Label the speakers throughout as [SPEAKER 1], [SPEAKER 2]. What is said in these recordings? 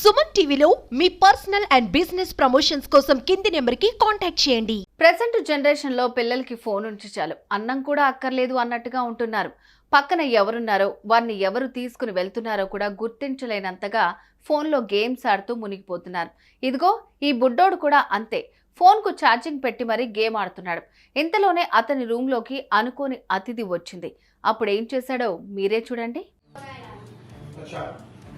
[SPEAKER 1] సుమన్ టీవీలో మీ personal and business promotions కోసం కింది నెంబర్కి కాంటాక్ట్ చేయండి.
[SPEAKER 2] ప్రజెంట్ జనరేషన్లో పిల్లలకి ఫోన్ ఉంచి చాలు. అన్నం కూడా అక్కర్లేదు అన్నట్టుగా ఉంటున్నారు. పక్కన ఎవరున్నారో వారిని ఎవరు తీసుకుని వెళ్తున్నారో కూడా గుర్తించలేనంతగా ఫోన్లో గేమ్స్ ఆడుతూ మునిగిపోతున్నారు. ఇదిగో ఈ బుడ్డోడు కూడా అంతే. ఫోన్కు ఛార్జింగ్ పెట్టి మరీ గేమ్ ఆడుతున్నాడు. ఇంతలోనే అతని రూమ్లోకి అనుకోని అతిథి వచ్చింది. అప్పుడు ఏం చేశాడో మీరే చూడండి.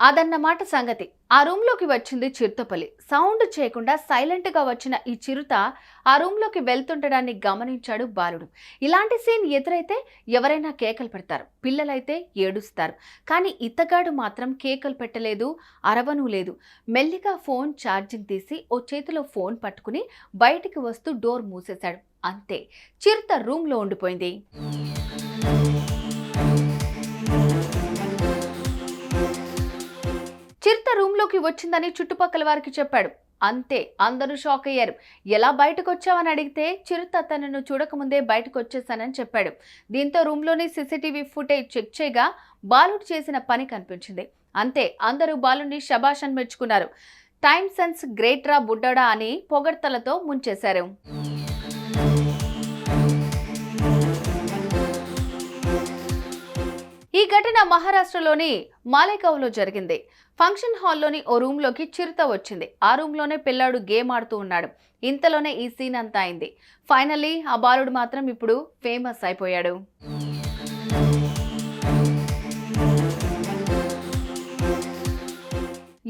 [SPEAKER 2] అదన్నమాట సంగతి. ఆ రూమ్లోకి వచ్చింది చిరుతపల్లి సౌండ్ చేయకుండా సైలెంట్గా వచ్చిన ఈ చిరుత ఆ రూమ్లోకి వెళ్తుండడాన్ని గమనించాడు బాలుడు. ఇలాంటి సీన్ ఎదురైతే ఎవరైనా కేకలు పెడతారు. పిల్లలైతే ఏడుస్తారు. కానీ ఇతగాడు మాత్రం కేకలు పెట్టలేదు అరవను లేదు. మెల్లిగా ఫోన్ ఛార్జింగ్ తీసి ఓ చేతిలో ఫోన్ పట్టుకుని బయటికి వస్తూ డోర్ మూసేశాడు. అంతే. చిరుత రూమ్లో ఉండిపోయింది. చిరుత రూమ్లోకి వచ్చిందని చుట్టుపక్కల వారికి చెప్పాడు. అంతే అందరూ షాక్ అయ్యారు. ఎలా బయటకు వచ్చావని అడిగితే చిరుత తనను చూడకముందే బయటకు వచ్చేసానని చెప్పాడు. దీంతో రూమ్లోని సీసీటీవీ ఫుటేజ్ చెక్ చేయగా బాలుడు చేసిన పని కనిపించింది. అంతే అందరూ బాలుని శబాష్ మెచ్చుకున్నారు. టైమ్ సెన్స్ గ్రేట్రా బుడ్డడా అని పొగడ్తలతో ముంచేశారు. ఘటన మహారాష్ట్రలోని మాలేగావ్లో జరిగింది. ఫంక్షన్ హాల్లోని ఓ రూమ్లోకి చిరుత వచ్చింది. ఆ రూమ్లోనే పిల్లాడు గేమ్ ఆడుతూ ఉన్నాడు. ఇంతలోనే ఈ సీన్ అంతా అయింది. ఫైనల్లీ ఆ బాలుడు మాత్రం ఇప్పుడు ఫేమస్ అయిపోయాడు.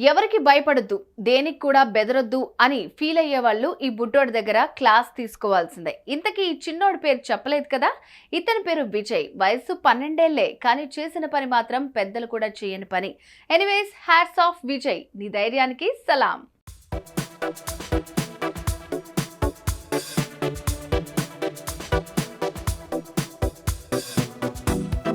[SPEAKER 2] ఎవరికి భయపడద్దు దేనికి కూడా బెదరొద్దు అని ఫీల్ అయ్యే వాళ్ళు ఈ బుడ్డోడి దగ్గర క్లాస్ తీసుకోవాల్సిందే. ఇంతకీ ఈ చిన్నోడి పేరు చెప్పలేదు కదా? ఇతని పేరు విజయ్. వయసు పన్నెండేళ్ళే కానీ చేసిన పని మాత్రం పెద్దలు కూడా చేయని పని. Anyways hats off Vijay. నీ ధైర్యానికి సలాం.